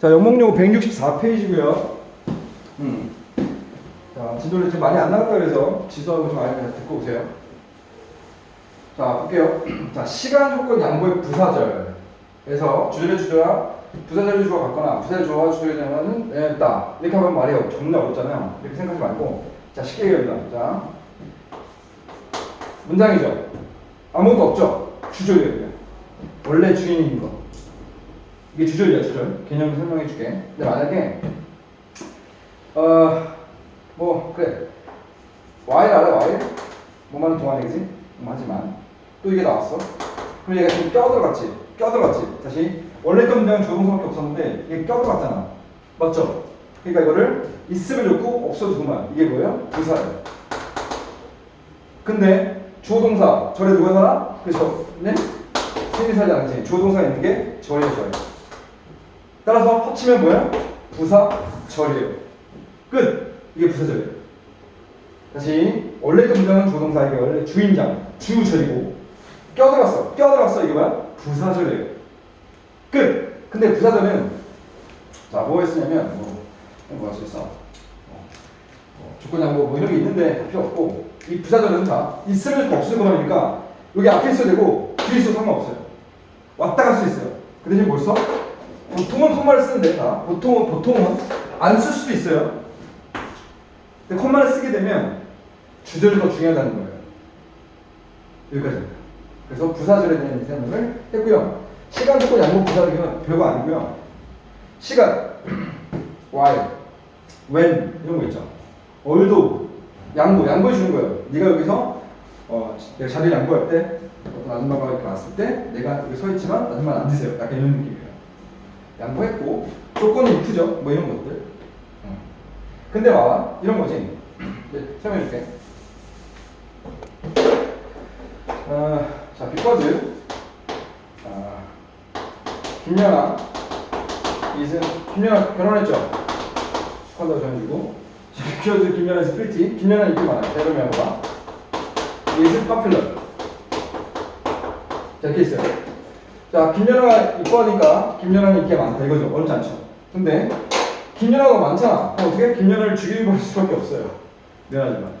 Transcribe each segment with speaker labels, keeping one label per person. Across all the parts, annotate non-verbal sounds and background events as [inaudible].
Speaker 1: 자, 영목용 164페이지고요. 음. 자, 진도를 좀 많이 안 나갔다 그래서 지수하고 좀 알고 듣고 오세요. 자, 볼게요. [clears throat] 자, 시간 조건 양보의 부사절. 그래서 주절의 주저와 부사절의 주어 같거나 부사절 주어와 주절의 주어는 냈다. 이렇게 하면 말이 정말 어렵잖아요. 이렇게 생각하지 말고. 자, 쉽게 얘기합니다. 자, 문장이죠. 아무것도 없죠. 주절이에요. 원래 주인인 거. 이게 주절이야, 주절. 개념 설명해 줄게. 근데 만약에, 어, 뭐, 그래. 와일 알아, 와일? 뭐만 동안이지? 뭐 하지만. 또 이게 나왔어. 그럼 얘가 지금 껴들어갔지? 껴들어갔지? 다시. 원래 문장은 조동사밖에 없었는데, 이게 껴들어갔잖아. 맞죠? 그러니까 이거를 있음을 넣고 없어두고만. 이게 뭐예요? 부사예요. 근데 주어동사 절에 누가 살아? 그죠? 네? 생이 살지 않지. 주어동사 있는 게 절이에요, 절. 따라서 합치면 뭐야? 부사 절이에요. 끝. 이게 부사절이에요. 다시 원래 있던 문장은 주어동사 이게 원래 주인장 주절이고 껴들었어. 껴들었어 이게 뭐야? 부사절이에요. 끝. 근데 부사절은 자 뭐에 쓰냐면 뭐 뭐가 수 있어? 어, 조건 양보 뭐 이런 게 있는데 필요 없고 이 부사절은 다 있으면 없을 거니까 여기 앞에 있어야 되고 뒤에 있어도 상관없어요. 왔다 갈 수 있어요. 그 대신 뭘 써? 보통은 컴마를 쓰는데 다 보통은 보통은 안 쓸 수도 있어요. 근데 컴마를 쓰게 되면 주절이 더 중요하다는 거예요. 여기까지입니다. 그래서 부사절에 대한 설명을 했고요. 시간 조건 양보 부사절은 별거 아니고요. 시간, [clears throat] while, when 이런 거 있죠. although 양보, 양보해 주는 거예요. 네가 여기서 어, 내가 자리를 양보할 때 어떤 아줌마가 이렇게 왔을 때 내가 여기 서 있지만 아줌마는 앉으세요. 약간 이런 느낌이에요. 양보했고 조건이 if죠. 뭐 이런 것들. 어. 근데 봐봐 이런 거지. 네, 설명해줄게. 어, 자, because 아, 김연아 이은 김연아 결혼했죠. 축하한다고 전해주고 because 김연아 pretty 김연아 많아요. 대로미하고 봐. is popular. 자, 이렇게 있어요. 자, 김연아가 이뻐하니까 김연아는 인기가 많다 이거죠. 어렵지 않죠. 근데 김연아가 많잖아. 그럼 어떻게? 김연아를 죽이고 수밖에 없어요. 미안하지만.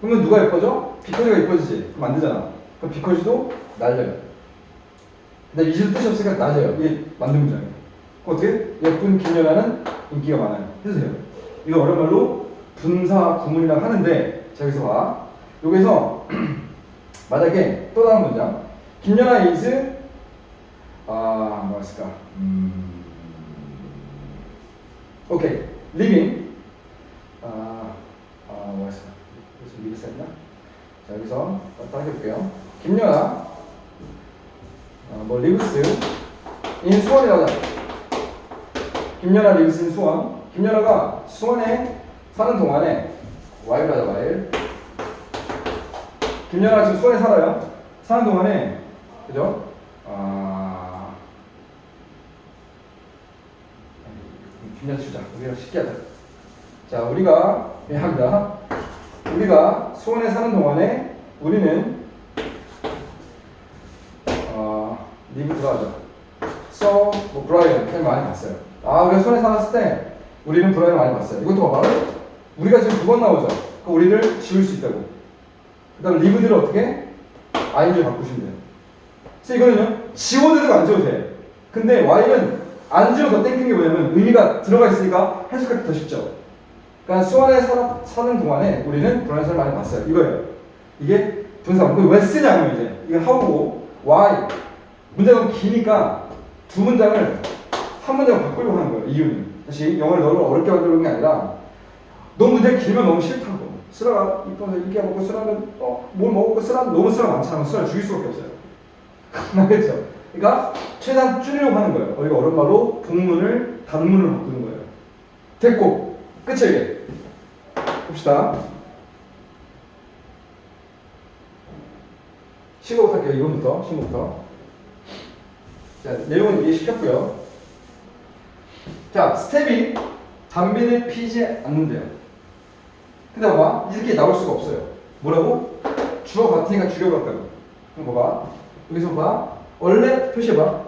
Speaker 1: 그러면 누가 예뻐져? 비커즈가 예뻐지지. 그럼 안 되잖아. 그럼 비커즈도 날려요. 근데 이즈도 뜻이 없으니까 낮아요. 이게 만든 문장이에요. 어떻게? 예쁜 김연아는 인기가 많아요. 해주세요. 이거 어려운 말로 분사 구문이라고 하는데 자 여기서 봐. 여기서 [clears throat] 만약에 또 다른 문장 김연아 is 아 뭐였을까? 음, 오케이 living 아, 아 뭐였을까? 그래서 미리 썼나? 자 여기서 따라 해볼게요. 김연아 아, 뭐 lives in 수원이라고 하자. 김연아 lives in 수원. 김연아가 수원에 사는 동안에 와일 하자 와일. 김연아가 지금 수원에 살아요. 사는 동안에 그죠? 아 김연아 주자. 우리가 쉽게 하자. 자 우리가 예, 합니다. 우리가 수원에 사는 동안에 우리는 어, 리브 들어가죠. so 뭐 브라이언 film 많이 봤어요. 아 우리가 수원에 살았을 때 우리는 브라이언 많이 봤어요. 이것도 봐봐. 우리가 지금 두 번 나오죠. 그 우리를 지울 수 있다고. 그 다음 리브들을 어떻게 아이를 바꾸시면 돼요. 그래서 이거는요 지워도 안 지워도 돼. 근데 Y는 안 지워도 더 땡긴 게 뭐냐면 의미가 들어가 있으니까 해석하기 더 쉽죠. 그러니까 수원에 사, 사는 동안에 우리는 브라이언을 많이 봤어요. 이거예요. 이게 분사. 그왜 쓰냐면 이제 이거 하고 why 문장은 기니까 두 문장을 한 문장을 바꾸려고 하는 거예요. 이유는 다시 영어를 너무 어렵게 만들는 게 아니라 너무 문장 길면 너무 싫다고. 쓰라가 이뻐서 이렇게 먹고 쓰라면 어뭘 먹고 쓰라 너무 쓰라 많잖아. 쓰라 죽일 수밖에 없어요. 알겠죠? [laughs] 그러니까 최대한 줄이려고 하는 거예요. 어, 이거 어려운 말로 복문을 단문으로 바꾸는 거예요. 됐고 끝이에요 이게. 봅시다. 신고부터 할게요. 이번부터 신고부터. 자 내용은 이해시켰고요. 자 스텝이 담배를 피지 않는데요. 근데 봐봐 이렇게 나올 수가 없어요. 뭐라고? 주어 같으니까 줄여봤다고. 그럼 봐봐 여기서 봐 원래 표시해봐 아.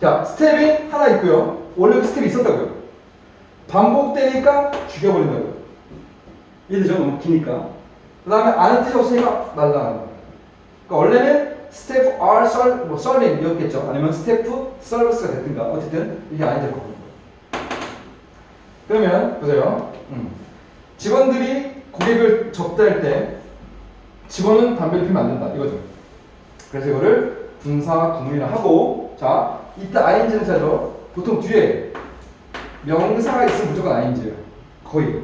Speaker 1: 자, 스텝이 하나 있고요. 원래 그 스텝이 있었다고요. 반복되니까 죽여버린다고요. 이해되죠? 너무 기니까. 그 다음에 아는 뜻이 없으니까 날라가는 거예요. 그러니까 원래는 스텝 R 썰, 뭐 썰링이었겠죠. 아니면 스텝 서비스가 됐든가. 어쨌든 이게 바꾸는 거예요. 그러면 보세요. 음. 직원들이 고객을 접대할 때 직원은 담배를 피면 안 된다. 이거죠. 그래서 이거를 분사 구문이라 하고 자 이때 ing는 차죠. 보통 뒤에 명사가 있으면 무조건 ing예요. 거의.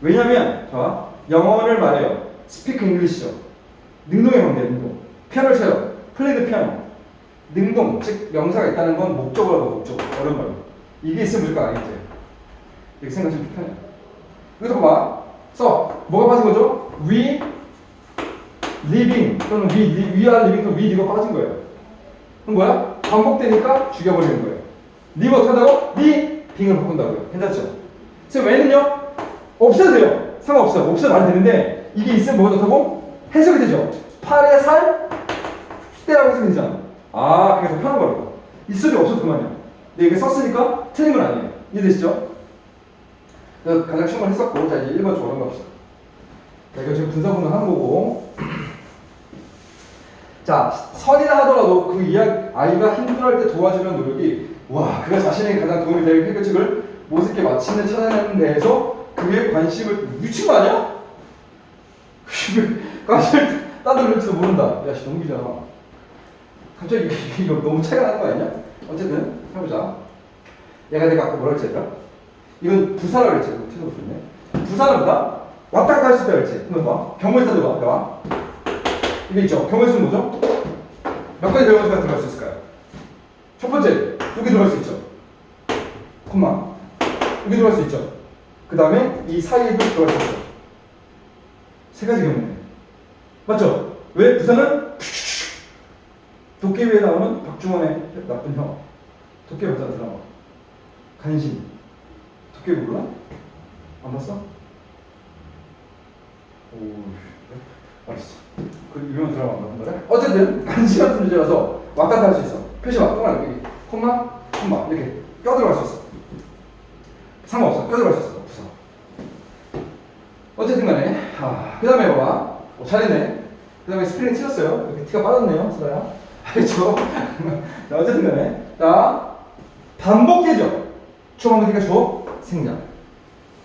Speaker 1: 왜냐면 자 영어를 말해요. speak English죠. 능동의 관계 능동. 피아노를 쳐요. 플레이 드 피아노. 능동 즉 명사가 있다는 건 목적어라고 목적어 어려운 말로. 이게 있으면 무조건 ing예요. 이렇게 생각하시면 좀 편해요. 여기서 봐. 써. 뭐가 빠진 거죠? we living 또는 we, we are living 또는 we live가 빠진 거예요. 그럼 뭐야? 반복되니까 죽여버리는 거예요. live 어떻게 한다고? living을 바꾼다고요. 괜찮죠? 그래서 왜는요? 없어도 돼요. 상관없어요. 없어도 말이 되는데 이게 있으면 뭐가 좋다고? 해석이 되죠. 팔에 살 때라고 해석이 되잖아. 아, 더 편한 거라고. 있어도 없어도 그만이야. 근데 이게 썼으니까 틀린 건 아니에요. 이해되시죠? 그래서 가장 걸 했었고, 자, 이제 1번 쪽으로 갑시다. 자, 이거 지금 분사분을 하는 거고. [clears throat] 자, 선이라 하더라도 그 이야, 아이가 힘들어할 때 도와주는 노력이, 와, 그가 자신에게 가장 도움이 될 해결책을 모색해 마침내 찾아내는 데에서 그의 관심을, 미친 거 아니야? [laughs] 관심을 따돌릴지도 모른다. 야, 씨, 너무 기잖아. 갑자기 이거, 너무 차이가 나는 거 아니냐? 어쨌든, 해보자. 얘가 내가 아까 뭐라 했지? 이건 부사라 그랬지. 좋네. 부사는 뭐다? 왔다 갔다 할 수 있다 그랬지. 이거 봐. 경우에서 들어봐. 봐. 이게 있죠. 경우에서는 뭐죠? 몇 가지 경우에서가 들어갈 수 있을까요? 첫 번째, 여기 들어갈 수 있죠. 콤마. 여기 들어갈 수 있죠. 그 다음에 이 사이에도 들어갈 수 있죠. 세 가지 경우네. 맞죠? 왜? 부사는 도깨비에 나오는 박중원의 나쁜 형. 도깨비 부사 드라마. 간신. 도깨비 몰라? 안 봤어? 오, 그래? 알았어. 그 유명한 드라마 안 거래? 어쨌든 간신 같은 주제라서 왔다 갔다 할 수 있어. 표시 봐. 동그란 여기 콤마, 콤마 이렇게 껴들어갈 수 있어. 상관없어. 껴들어갈 수 있어. 부사. 어쨌든 간에 아, 그 다음에 봐봐. 오, 잘했네. 그 다음에 스프링 튀었어요. 이렇게 티가 빠졌네요. 슬아야. [laughs] 알죠? [laughs] 자, 어쨌든 간에 자, 반복되죠. 초반부니까 줘, 생략.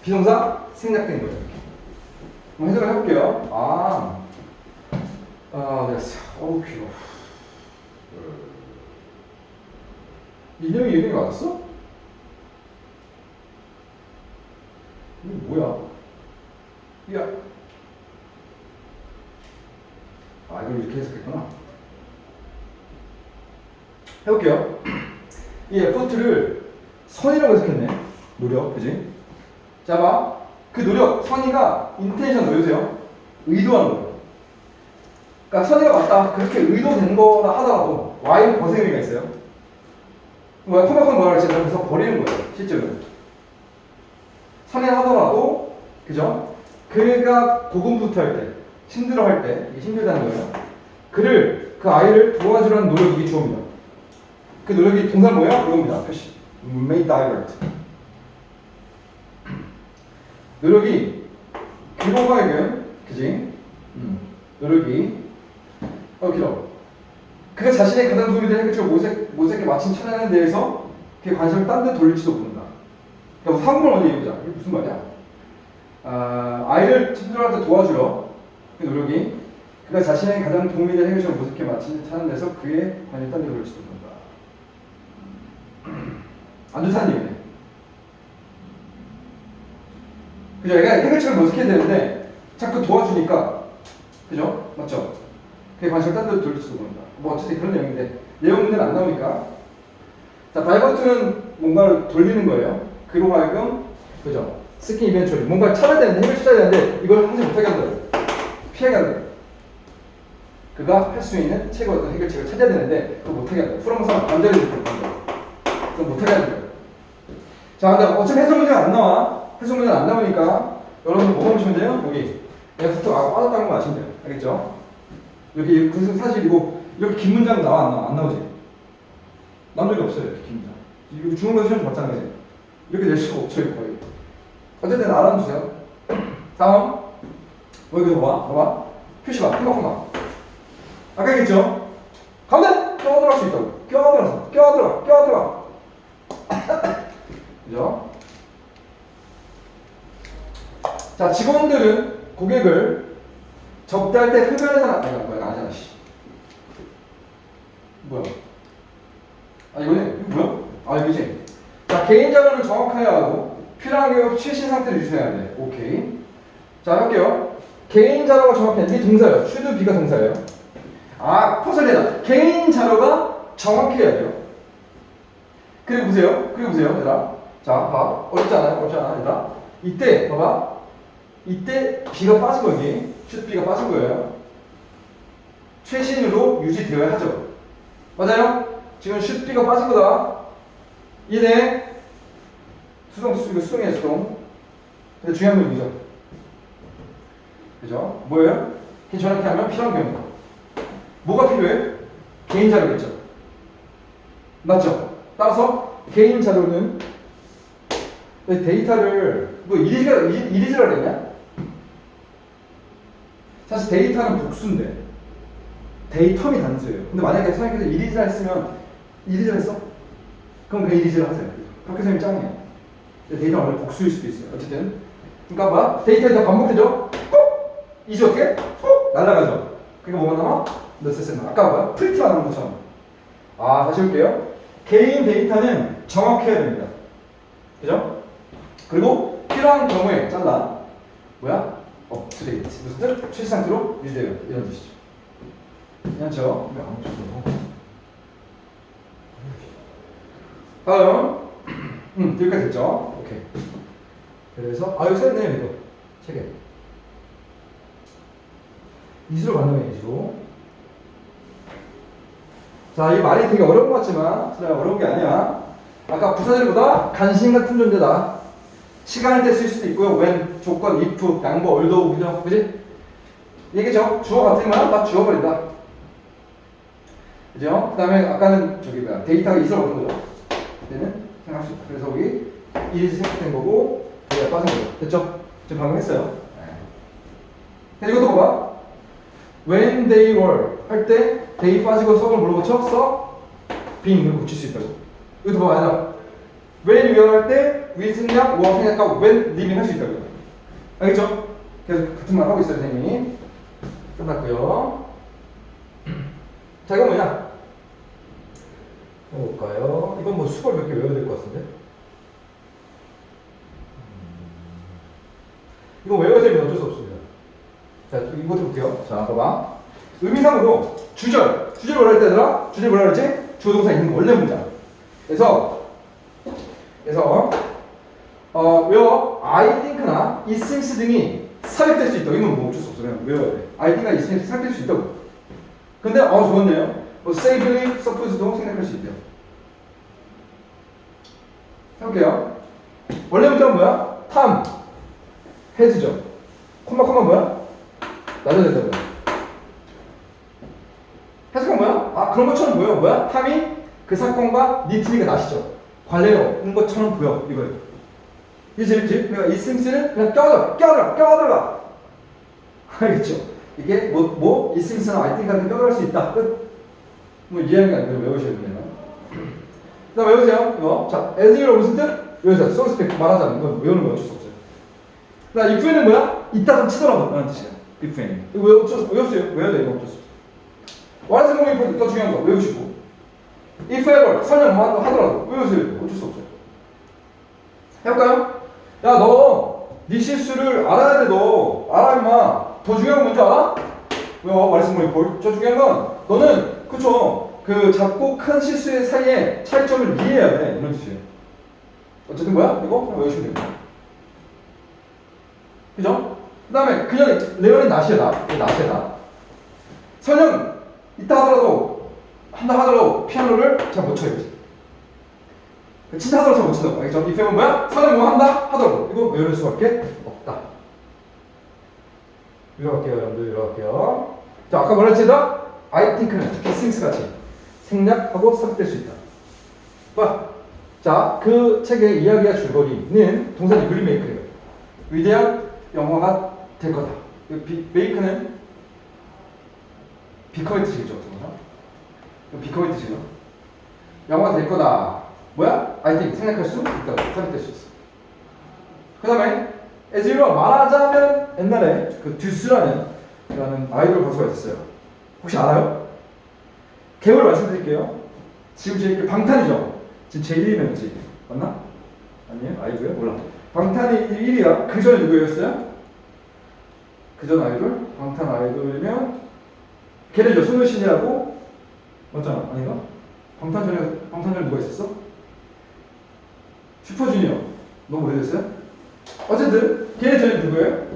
Speaker 1: 비동사 생략된 거예요. 한번 해석을 해볼게요. 아, 아, 됐어. 어우, 귀여워. 인형이 이름이 맞았어? 이게 뭐야? 야. 아, 이걸 이렇게 해석했구나. 해볼게요. [clears throat] 이 에포트를 선이라고 해석했네. 노력, 그지? 자, 봐. 그 노력, 선의가 인텐션 외우세요. 의도하는 거예요. 그러니까 선의가 맞다. 그렇게 의도된 거라 하더라도 Y는 벗의 의미가 있어요. 뭐야, 토막은 뭐라 그랬지? 그래서 버리는 거예요. 실제로는. 선의를 하더라도, 그죠? 그가 고군분투 할 때, 힘들어 할 때, 이게 힘들다는 거예요. 그를, 그 아이를 도와주라는 노력이 주어입니다. 그 노력이 동사 뭐야? 이겁니다. 표시. May divert. 노력이 그로가 하여금 그지? 음. 노력이 어 길어. 그가 자신의 가장 도움이 되는 해결책을 모색, 모색에 마침 찾아내는 데에서 그의 관심을 딴 데 돌릴지도 모른다. 그러니까 상품을 먼저 얘기해보자. 이게 무슨 말이야? 아, 아이를 때 도와주러 그 노력이 그가 자신의 가장 도움이 되는 해결책을 모색해 마침 찾는 데서 그의 관심을 딴 데 돌릴지도 모른다. 안 좋다는. 그죠? 얘가 해결책을 모색해야 되는데 자꾸 도와주니까 그죠? 맞죠? 그게 관심을 딴 데로 돌릴지도 모른다. 뭐 어쨌든 그런 내용인데 내용 문제는 안 나오니까 자 다이버트는 뭔가를 돌리는 거예요. 그로 하여금 그죠? 스킨 이벤트 처리 뭔가 찾아야 되는데 해결 찾아야 되는데 이걸 하지 못하게 한다. 피하게 한다. 그가 할 수 있는 최고 어떤 해결책을 찾아야 되는데 그걸 못하게 한다. 프로모션 반대로 이렇게 한다. 그걸 못하게 거예요. 자, 근데 어차피 해석 문제가 안 나와. 해석 문제가 안 나오니까 여러분 뭐가 보시면 돼요? 여기 F부터 아, 빠졌다는 거 아시면 돼요. 알겠죠? 이렇게 그래서 사실 이거 이렇게 긴 문장 나와 안 나와? 안 나오지? 나온 적이 없어요. 이렇게 긴 문장. 이거 중국어 시험 봤잖아요. 이제. 이렇게 낼 수가 없어요. 거의. 어쨌든 알아주세요. 다음. 뭐 이거 봐. 봐봐. 표시 봐. 콩닥콩닥. 아까 얘기했죠? 가운데 껴들어갈 수 있다고. 껴들어서. 껴들어가. 껴들어가. 그죠? 자, 직원들은 고객을 접대할 때 흡연해서 안 내가 뭐야, 아니잖아, 씨. 뭐야? 아, 이거네? 이거 뭐야? 아, 이거지? 자, 개인 자료를 정확해야 하고, 필요한 경우 최신 상태를 유지해야 돼. 오케이. 자, 할게요. 개인 자료가 정확해. 이게 동사예요. should be가 동사예요. 아, 포설이다. 개인 자료가 정확해야 돼요. 그리고 보세요. 그리고 보세요, 얘들아. 자, 봐. 어렵지 않아요? 어렵지 않아, 얘들아. 이때, 봐봐. 이때 B가 빠진 거 여기. should B가 빠진 거예요. 최신으로 유지되어야 하죠. 맞아요? 지금 should B가 빠진 거다. 이네. 수동, 수, 이거 수동이에요, 수동. 근데 중요한 건 이죠. 그죠? 뭐예요? 정확히 하면 필요한 경우. 뭐가 필요해? 개인 자료겠죠. 맞죠? 따라서 개인 자료는 데이터를 뭐 이리지라 이리지라 그랬냐? 사실 데이터는 복수인데 데이터미 단수예요. 근데 만약에 선생님께서 이리지라 했으면 이리지라 했어? 그럼 그냥 이리지라 하세요. 그렇게 선생님 짱이에요. 근데 데이터가 원래 복수일 수도 있어요. 어쨌든 그러니까 봐 데이터가 반복되죠? 꼭 이제 어떻게? 꼭 날아가죠. 그게 뭐가 남아? 너세스 나 아까 뭐야? 프리트가 나온 것처럼. 아 다시 볼게요. 개인 데이터는 정확해야 됩니다. 그죠? 그리고 필요한 경우에 잘라. 뭐야? 업투 데이트. 무슨 뜻? 최신 상태로 유지돼요. 이런 뜻이죠. 괜찮죠? 다음. 음, 여기까지 됐죠? 오케이. 그래서, 아, 여기 써있네요, 이거. 책에. 이수로 간다면 이수로. 자, 이 말이 되게 어려운 것 같지만, 진짜 어려운 게 아니야. 아까 부사들보다 간신 같은 존재다. 시간을 때쓸 수도 있고요. when, 조건, if, 양보, 얼도, 그죠? 그지? 얘기죠? 주어 같으면 막 주어버린다. 그죠? 그 다음에 아까는 저기 뭐야, 데이터가 이수로 얻은 거죠. 때는 생각할 수 있다. 그래서 여기 일이 생각된 거고 얘가 빠진 거죠. 됐죠? 지금 방금 했어요. 네. 이것도 봐봐. When they were 할 때 they 빠지고 썩을 고쳐? 썩 being을 고칠 수 있다고. 이것도 봐봐. 아니라 when are 할때 we 생략, was 생략하고 when living 할수 있다고. 알겠죠? 계속 같은 말 하고 있어요, 선생님이. 끝났고요. [clears throat] 자, 이건 뭐냐? 해볼까요? 이건 뭐 수걸 몇 개 외워야 될 것 같은데? 이거 외워야 되면 어쩔 수 없습니다. 자, 이것도 볼게요. 자, 봐봐. 의미상으로 주절, 주절 뭐라 했다 얘들아? 주절 뭐라 그랬지? 주어동사 있는 원래 문장. 그래서, 그래서, 어, 외워. I think나 it seems 등이 삽입될 수 있다. 이건 뭐 어쩔 수 없어. 그냥 외워야 돼. I think나 it seems 삽입될 수 있다고. 근데, 어, 좋았네요. 뭐, say, believe, suppose도 생각할 수 있대요. 해볼게요. 원래 문장은 뭐야? 탐. 해즈죠. 콤마 콤마 뭐야? 낮아야 된다고요. 해석은 뭐야? 아 그런 것처럼 보여. 뭐야? 탐이 그 사건과 니트니가 나시죠. 없는 것처럼 보여. 이거예요. 이게 재밌지? 그러니까 이 심스는 그냥 껴들어, 껴들어, 껴들어. [laughs] 알겠죠? 이게 뭐, 뭐, 이 심스는 I think 같은 껴들어갈 수 있다. 끝. 뭐 이해하는 게 아니고 외우셔야 돼요. 자, 외우세요. 이거. 자, as를 무슨 뜻? 외우세요. 소스펙 말하자면 이건 외우는 거 어쩔 수 없어요. 자, if는 뭐야? 이따 좀 치더라도 라는 뜻이야. if는. 이거 외, 어쩔 수, 외웠어요. 외워야 돼. 이거 어쩔 수 없어. 와르스 공이 더 뭐, 중요한 거 외우시고. If ever 설령 뭐 하더라도 외우세요. 어쩔 수 없어요. 해볼까요? 야, 너, 네 실수를 알아야 돼, 너. 알아, 임마. 더 중요한 건 뭔지 알아? 외워, 와르스 공이 볼. 저 중요한 건, 너는, 그쵸. 그 작고 큰 실수의 사이에 차이점을 이해해야 돼. 이런 뜻이에요. 어쨌든 뭐야? 이거 외우시면 돼요. 그죠? 그 다음에 그냥 레어는 낫이야 나. 낫이야 나. 설령 있다 하더라도 한다 하더라도 피아노를 잘 못 쳐요. 친다 하더라도 잘 못 친다고. 알겠죠? 이 표현은 뭐야? 설령 뭐 한다 하더라도 이거 외울 수밖에 없다. 위로 갈게요, 여러분들 위로 갈게요. 자, 아까 뭐라 했죠? I think는 스윙스 같이 생략하고 삽입될 수 있다. 봐. 자, 그 책의 이야기와 줄거리는 동사는 리메이크예요. 위대한 영화가 될 거다. 메이크는 비커의 뜻이죠. 비커의 뜻이죠. 영화가 될 거다. 뭐야? Think 생각할 수 있다. 삽입될 수 있어. 그 다음에 as you know 말하자면 옛날에 그 듀스라는 라는 아이돌 가수가 있었어요. 혹시 알아요? 개월 말씀드릴게요. 지금 제그 방탄이죠. 지금 제 1위 멤버지 맞나? 아니에요? 아이돌이요? 몰라. 방탄이 1위야. 그 전에 누구였어요? 그 전 아이돌? 방탄 아이돌이면 걔네죠. 소녀시대하고 맞잖아. 아닌가? 방탄 전에 방탄 전에 누가 있었어? 슈퍼주니어. 너무 오래됐어요? 어쨌든 걔네 전에 누구예요?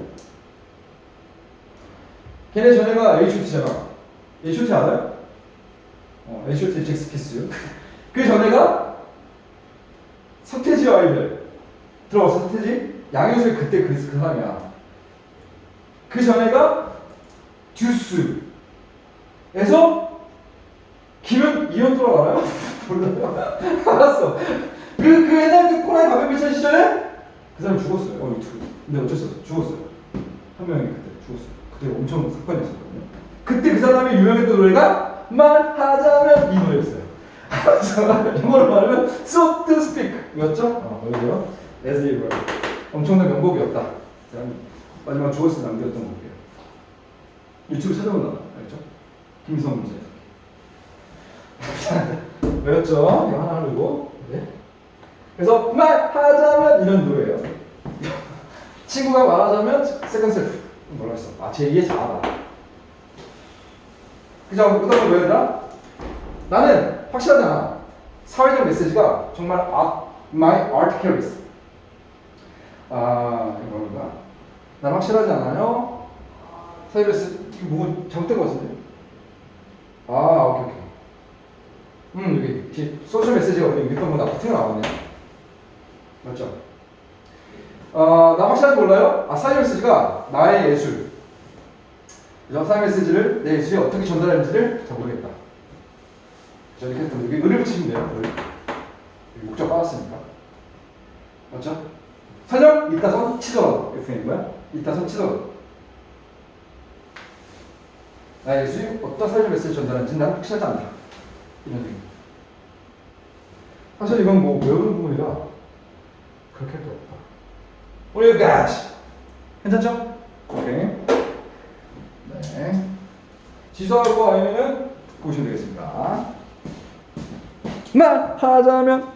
Speaker 1: 걔네 전에가 H.O.T잖아. H.O.T 알아요? 어, H.O.T 잭스키스. [laughs] 그 전에가 서태지와 아이들. 들어봤어, 서태지? 양효슬 그때 그, 그 사람이야. 그 전에가 듀스에서 김현 이현도라고 알아요? 몰라요? 알았어. 그, 그 옛날 그 코나의 가면 미천 시절에 그 사람 죽었어요. 어, 유튜브. 근데 어쩔 수 없어. 죽었어요. 한 명이 그때 죽었어요. 그때 엄청 사건이었었거든요. 그때 그 사람이 유명했던 노래가 말하자면 이 노래였어요. [laughs] 영어로 말하면 so to speak 이었죠? 어, 여기요. As you were. 엄청난 명곡이었다. 자, 마지막 죽었을 때 남겼던 곡이에요. 유튜브 찾아보나 알죠? 김성 문 제. [laughs] 왜였죠? 이거 하나 하고 네. 그래서 말하자면 이런 노래예요. [laughs] 친구가 말하자면 세컨 셀프 뭐라 했어? 아 제2의 자아다. 그죠? 그 다음에 뭐였나? 나는 확실하지 않아. 사회적 메시지가 정말 아, my art carries. 아 이거 뭔가? 난 확실하지 않아요. 사회 메시지 이거 뭐 잘못된 것 같은데? 아 오케이 오케이. 음 여기 뒤- 소셜 메시지가 우리 위에 거보다 앞에 튀어나왔네. 맞죠? 어, 나 확실하지 몰라요? 아, 사회 메시지가 나의 예술. 그래서 사회 메시지를 내 예술이 어떻게 전달하는지를 잘 모르겠다. 그래서 이렇게 또 여기 의를 붙이면 돼요. 을. 목적 빠졌으니까. 맞죠? 설령 이따선 치더라도 이렇게 되는 거야? 이따선 치더라도. 나의 예술이 어떤 사회적 메시지를 전달하는지 난 확실하지 않다. 이런 얘기. 사실 이건 뭐 외우는 부분이라 그렇게 없다. 우리 여기까지. 괜찮죠? 오케이. 네. 지수하고 아이는 보시면 되겠습니다. 말하자면